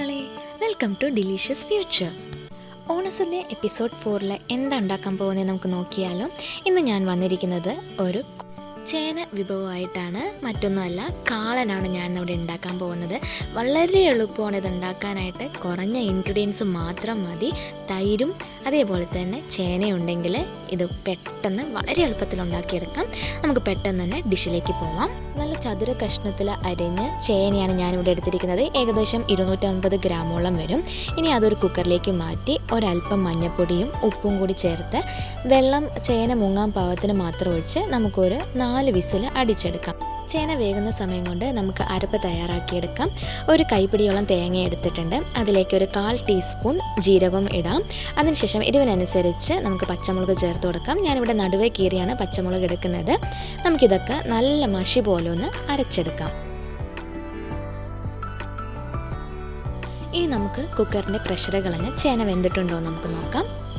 മക്കളെ welcome to delicious future Onasadya episode ഫോറിൽ എന്താ ഉണ്ടാക്കാൻ പോകുന്നത് നമുക്ക് നോക്കിയാലോ. ഇന്ന് ഞാൻ വന്നിരിക്കുന്നത് ഒരു ചേന വിഭവമായിട്ടാണ് മറ്റൊന്നുമല്ല കാളനാണ് ഞാൻ ഇവിടെ ഉണ്ടാക്കാൻ പോകുന്നത്. വളരെ എളുപ്പമാണ് ഇത് ഉണ്ടാക്കാനായിട്ട്. കുറഞ്ഞ ഇൻഗ്രീഡിയൻസ് മാത്രം മതി. തൈരും അതേപോലെ തന്നെ ചേനയുണ്ടെങ്കിൽ ഇത് പെട്ടെന്ന് വളരെ എളുപ്പത്തിൽ ഉണ്ടാക്കിയെടുക്കാം. നമുക്ക് പെട്ടെന്ന് തന്നെ ഡിഷിലേക്ക് പോവാം. നല്ല ചതുര കഷ്ണത്തിൽ അരിഞ്ഞ് ചേനയാണ് ഞാനിവിടെ എടുത്തിരിക്കുന്നത്. ഏകദേശം ഇരുന്നൂറ്റമ്പത് ഗ്രാമോളം വരും. ഇനി അതൊരു കുക്കറിലേക്ക് മാറ്റി ഒരല്പം മഞ്ഞൾപ്പൊടിയും ഉപ്പും കൂടി ചേർത്ത് വെള്ളം ചേന മുങ്ങാൻ പാകത്തിന് മാത്രം ഒഴിച്ച് നമുക്കൊരു നാല് വിസിൽ അടിച്ചെടുക്കാം. ചേന വേകുന്ന സമയം കൊണ്ട് നമുക്ക് അരപ്പ് തയ്യാറാക്കിയെടുക്കാം. ഒരു കൈപ്പിടിയോളം തേങ്ങ എടുത്തിട്ടുണ്ട്. അതിലേക്ക് ഒരു കാൽ ടീസ്പൂൺ ജീരകം ഇടാം. അതിനുശേഷം എരിവിനനുസരിച്ച് നമുക്ക് പച്ചമുളക് ചേർത്ത് കൊടുക്കാം. ഞാനിവിടെ നടുവേ കീറിയാണ് പച്ചമുളക് എടുക്കുന്നത്. നമുക്കിതൊക്കെ നല്ല മഷി പോലെ ഒന്ന് അരച്ചെടുക്കാം. ഇനി നമുക്ക് കുക്കറിന്റെ പ്രഷർ കളഞ്ഞ് ചേന വെന്തിട്ടുണ്ടോ എന്ന് നമുക്ക് നോക്കാം.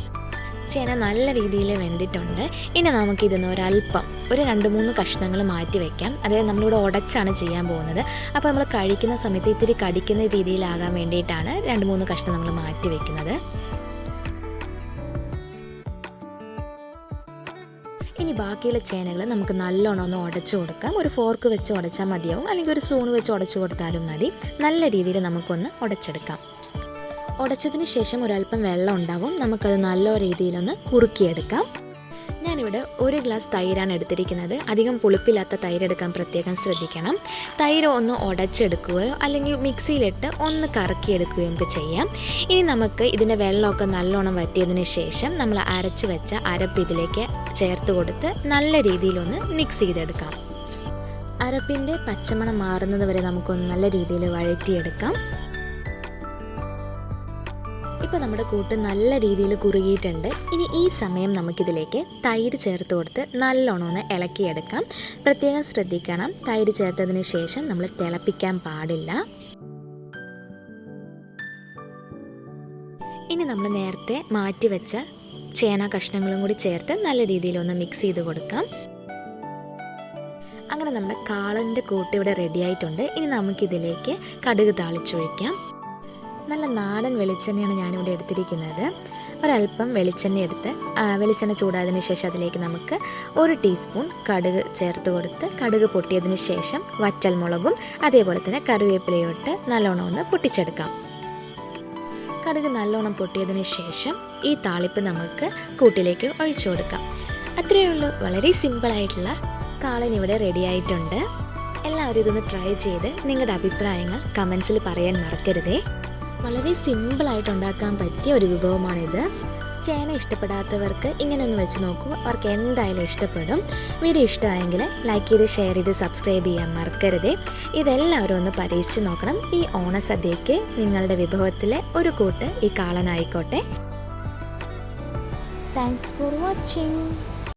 ചേന നല്ല രീതിയിൽ വെന്തിട്ടുണ്ട്. ഇനി നമുക്ക് ഇതിന്ന് ഒരല്പം ഒരു രണ്ട് മൂന്ന് കഷ്ണങ്ങൾ മാറ്റി വെക്കാം. അതായത് നമ്മളിവിടെ ഉടച്ചാണ് ചെയ്യാൻ പോകുന്നത്. അപ്പോൾ നമ്മൾ കഴിക്കുന്ന സമയത്ത് ഇത്തിരി കടിക്കുന്ന രീതിയിലാകാൻ വേണ്ടിയിട്ടാണ് രണ്ട് മൂന്ന് കഷ്ണം നമ്മൾ മാറ്റി വെക്കുന്നത്. ഇനി ബാക്കിയുള്ള ചേനകൾ നമുക്ക് നല്ലോണം ഒന്ന് ഉടച്ചു കൊടുക്കാം. ഒരു ഫോർക്ക് വെച്ച് ഉടച്ചാൽ മതിയാവും. അല്ലെങ്കിൽ ഒരു സ്പൂൺ വെച്ച് ഉടച്ചു കൊടുത്താലും മതി. നല്ല രീതിയിൽ നമുക്കൊന്ന് ഉടച്ചെടുക്കാം. ഉടച്ചതിന് ശേഷം ഒരല്പം വെള്ളം ഉണ്ടാവും. നമുക്കത് നല്ല രീതിയിലൊന്ന് കുറുക്കിയെടുക്കാം. ഞാനിവിടെ ഒരു ഗ്ലാസ് തൈരാണ് എടുത്തിരിക്കുന്നത്. അധികം പുളിപ്പില്ലാത്ത തൈരെടുക്കാൻ പ്രത്യേകം ശ്രദ്ധിക്കണം. തൈര് ഒന്ന് ഉടച്ചെടുക്കുകയോ അല്ലെങ്കിൽ മിക്സിയിലിട്ട് ഒന്ന് കറക്കിയെടുക്കുകയോ നമുക്ക് ചെയ്യാം. ഇനി നമുക്ക് ഇതിന്റെ വെള്ളമൊക്കെ നല്ലോണം വറ്റിയതിന് ശേഷം നമ്മൾ അരച്ച് വെച്ച അരപ്പ് ഇതിലേക്ക് ചേർത്ത് കൊടുത്ത് നല്ല രീതിയിലൊന്ന് മിക്സ് ചെയ്തെടുക്കാം. അരപ്പിന്റെ പച്ചമണം മാറുന്നത് വരെ നമുക്കൊന്ന് നല്ല രീതിയിൽ വഴറ്റിയെടുക്കാം. ഇപ്പോൾ നമ്മുടെ കൂട്ട് നല്ല രീതിയിൽ കുറുകിയിട്ടുണ്ട്. ഇനി ഈ സമയം നമുക്കിതിലേക്ക് തൈര് ചേർത്ത് കൊടുത്ത് നല്ലോണം ഒന്ന് ഇളക്കിയെടുക്കാം. പ്രത്യേകം ശ്രദ്ധിക്കണം. തൈര് ചേർത്തതിന് ശേഷം നമ്മൾ തിളപ്പിക്കാൻ പാടില്ല. ഇനി നമ്മൾ നേരത്തെ മാറ്റി വെച്ച ചേന കഷ്ണങ്ങളും കൂടി ചേർത്ത് നല്ല രീതിയിൽ ഒന്ന് മിക്സ് ചെയ്ത് കൊടുക്കാം. അങ്ങനെ നമ്മുടെ കാളന്റെ കൂട്ട് ഇവിടെ റെഡി ആയിട്ടുണ്ട്. ഇനി നമുക്കിതിലേക്ക് കടുക് താളിച്ചൊഴിക്കാം നല്ല നാടൻ വെളിച്ചെണ്ണയാണ് ഞാനിവിടെ എടുത്തിരിക്കുന്നത്. ഒരല്പം വെളിച്ചെണ്ണ എടുത്ത് വെളിച്ചെണ്ണ ചൂടായതിന് ശേഷം അതിലേക്ക് നമുക്ക് ഒരു ടീസ്പൂൺ കടുക് ചേർത്ത് കൊടുത്ത് കടുക് പൊട്ടിയതിന് ശേഷം വറ്റൽമുളകും അതേപോലെ തന്നെ കറിവേപ്പിലയോട്ട് നല്ലോണം ഒന്ന് പൊട്ടിച്ചെടുക്കാം. കടുക് നല്ലോണം പൊട്ടിയതിന് ശേഷം ഈ താളിപ്പ് നമുക്ക് കൂട്ടിലേക്ക് ഒഴിച്ചു കൊടുക്കാം. അത്രയേ ഉള്ളൂ. വളരെ സിമ്പിളായിട്ടുള്ള കാളൻ ഇവിടെ റെഡി ആയിട്ടുണ്ട്. എല്ലാവരും ഇതൊന്ന് ട്രൈ ചെയ്ത് നിങ്ങളുടെ അഭിപ്രായങ്ങൾ കമൻസിൽ പറയാൻ മറക്കരുതേ. വളരെ സിമ്പിളായിട്ട് ഉണ്ടാക്കാൻ പറ്റിയ ഒരു വിഭവമാണിത്. ചേന ഇഷ്ടപ്പെടാത്തവർക്ക് ഇങ്ങനെ ഒന്ന് വെച്ച് നോക്കൂ. അവർക്ക് എന്തായാലും ഇഷ്ടപ്പെടും. വീഡിയോ ഇഷ്ടമായെങ്കിൽ ലൈക്ക് ചെയ്ത് ഷെയർ ചെയ്ത് സബ്സ്ക്രൈബ് ചെയ്യാൻ മറക്കരുത്. ഇതെല്ലാവരും ഒന്ന് പരീക്ഷിച്ച് നോക്കണം. ഈ ഓണസദ്യയ്ക്ക് നിങ്ങളുടെ വിഭവത്തിലെ ഒരു കൂട്ട് ഈ കാളനായിക്കോട്ടെ. Thanks for watching